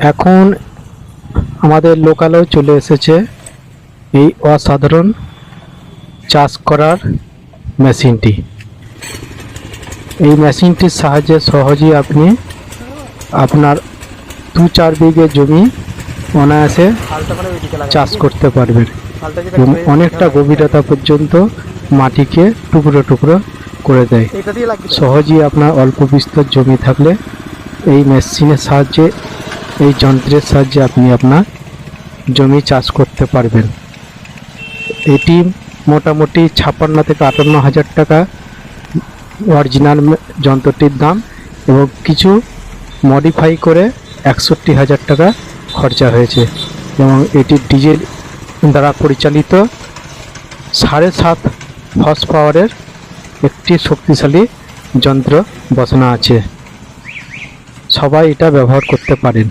এখন আমাদের লোকালেও চলে এসেছে এই অসাধারণ চাষ করার মেশিনটি। এই মেশিনটির সাহায্যে সহজেই আপনি আপনার দু চার বিঘে জমি অনায়াসে চাষ করতে পারবেন এবং অনেকটা গভীরতা পর্যন্ত মাটিকে টুকরো টুকরো করে দেয়। সহজেই আপনার অল্প বিস্তর জমি থাকলে এই মেশিনের সাহায্যে এই যন্ত্রের সাহায্যে আপনি আপনার জমি চাষ করতে পারবেন। এটি মোটামুটি ছাপ্পান্ন থেকে আটান্ন হাজার টাকা অরিজিনাল যন্ত্রটির দাম এবং কিছু মডিফাই করে একষট্টি হাজার টাকা খরচা হয়েছে। এবং এটি ডিজেল দ্বারা পরিচালিত সাড়ে সাত হর্স পাওয়ারের একটি শক্তিশালী যন্ত্র বসানো আছে। সবাই এটা ব্যবহার করতে পারেন।